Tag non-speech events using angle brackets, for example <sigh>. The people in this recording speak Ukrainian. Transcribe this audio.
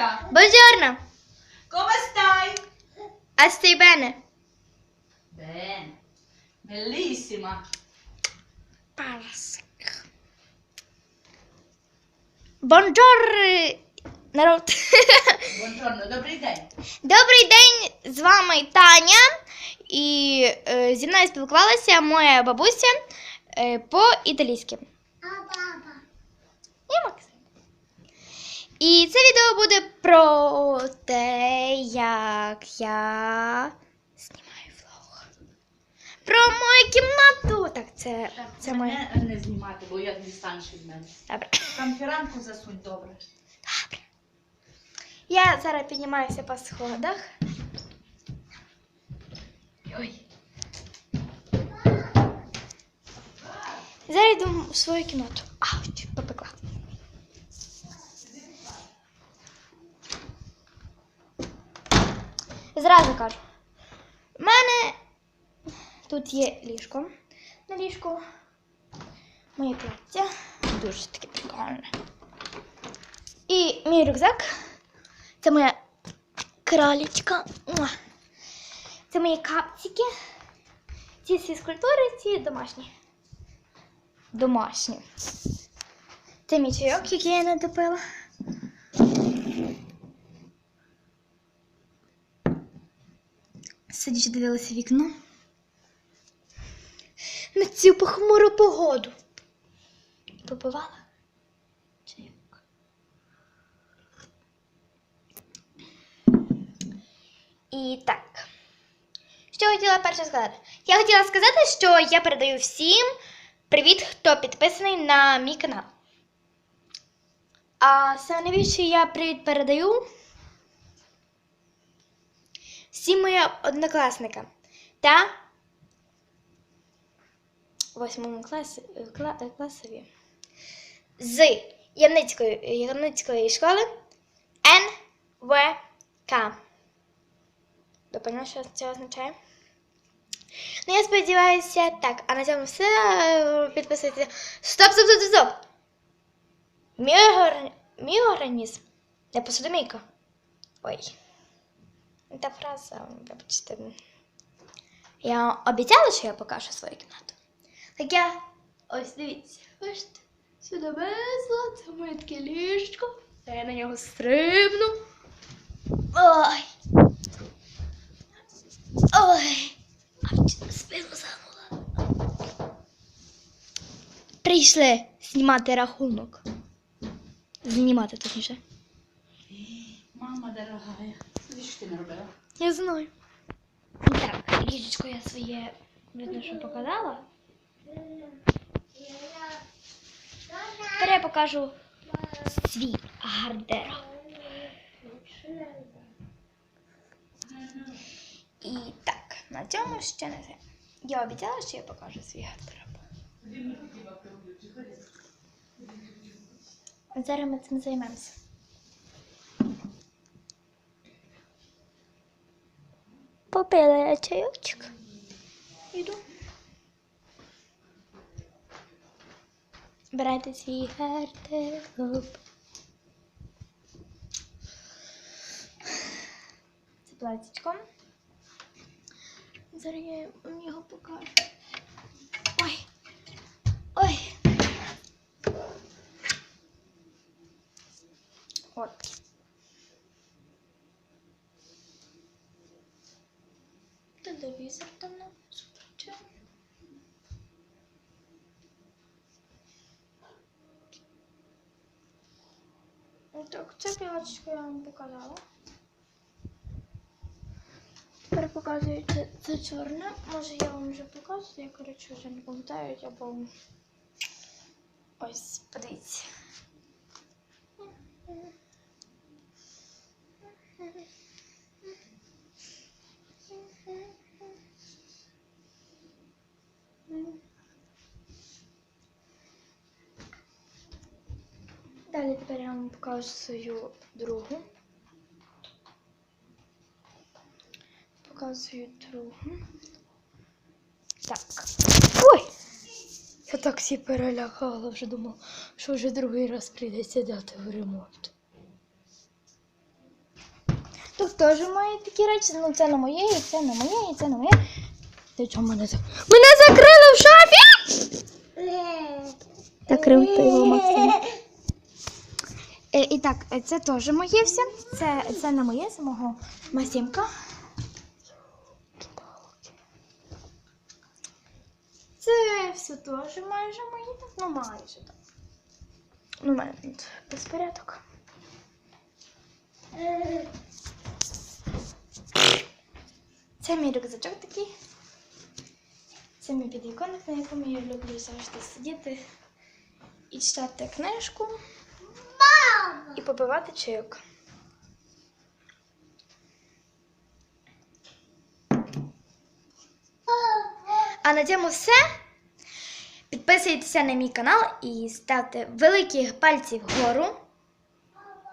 Alicia, Buongiorno, come stai? a stai bene? Bene, bellissima. Buongiorno, народ. <laughs> Buongiorno, добрий день. Добрий день, з вами Таня. І е, зі мною спілкувалася моя бабуся е, по-італійськи. І Максим. І це відео буде про те, як я знімаю влог. Про мою кімнату. Так, це, це моя. Не знімати, бо я дістанеш від мене. Добре. Там фіранку засунь добре. Добре. Я зараз піднімаюся по сходах. Ой. Зараз йду в свою кімнату. Ауч, попекла. Зразу кажу. У мене тут є ліжко. На ліжку моє плаття. Дуже таке прикольне. І мій рюкзак. Це моя кралечка. Це мої капчики. Ці всі скульптури, ці домашні. Домашні. Це мій чайок, який я не допила. Сидячи дивилася вікно. На цю похмуру погоду. Попивала чайок. І так. Що хотіла перше сказати? Я хотіла сказати, що я передаю всім привіт, хто підписаний на мій канал. А саме я привіт передаю всім моїм однокласникам та восьмому класі, е, кла, е, класові з Ямницької, Ямницької школи НВК. Ви що це означає? Ну, я сподіваюся, так, а на цьому все. Підписуйтесь. Стоп, стоп, стоп, стоп. Мій організм. Не посудомійка. Ой. Та фраза, вибачте. Я обіцяла, що я покажу свою кімнату. Так я. Ось дивіться. Бачите? Сюди везла, це моє таке ліжко. Та я на нього стрибну. Ой. Ой, а спину загнула. Прийшли знімати рахунок. Знімати точніше. Мама дорогая. Що ти не робила? Я знаю. Так, ліжечко я своє видно, що показала. Тепер я покажу свій гардероб. І так, на цьому ще не все. Я обіцяла, що я покажу свій гардероб. Зараз ми цим займемося. Попила я чайочок. Іду. Брати свій гардероб. Це платічко. Зараз я вам його покажу. Ой. Ой. От. Телевізор там на включив. Так, це пілочку я вам показала. Тепер показую це, це чорне. Може я вам вже показую, я коротше вже не пам'ятаю, або ось, подивіться. Далі тепер я вам покажу свою другу. Показую другу. Так. Ой! Я так всі перелякала, вже думала, що вже другий раз прийдеться дати в ремонт. Тут теж має такі речі. Ну, це не моє, і це не моє, і це не моє. Ти чого мене за... Мене закрили в шафі! Закрив той його Максим. <laughs> Е, І так, е, це теж моє все. Це, це не моє, це мого Масімка. Це все теж майже моє. Ну, майже так. Ну, мене тут безпорядок. Це мій рюкзачок такий. Це мій підвіконник, на якому я люблю завжди сидіти і читати книжку і попивати чайок. А на цьому все. Підписуйтеся на мій канал і ставте великі пальці вгору.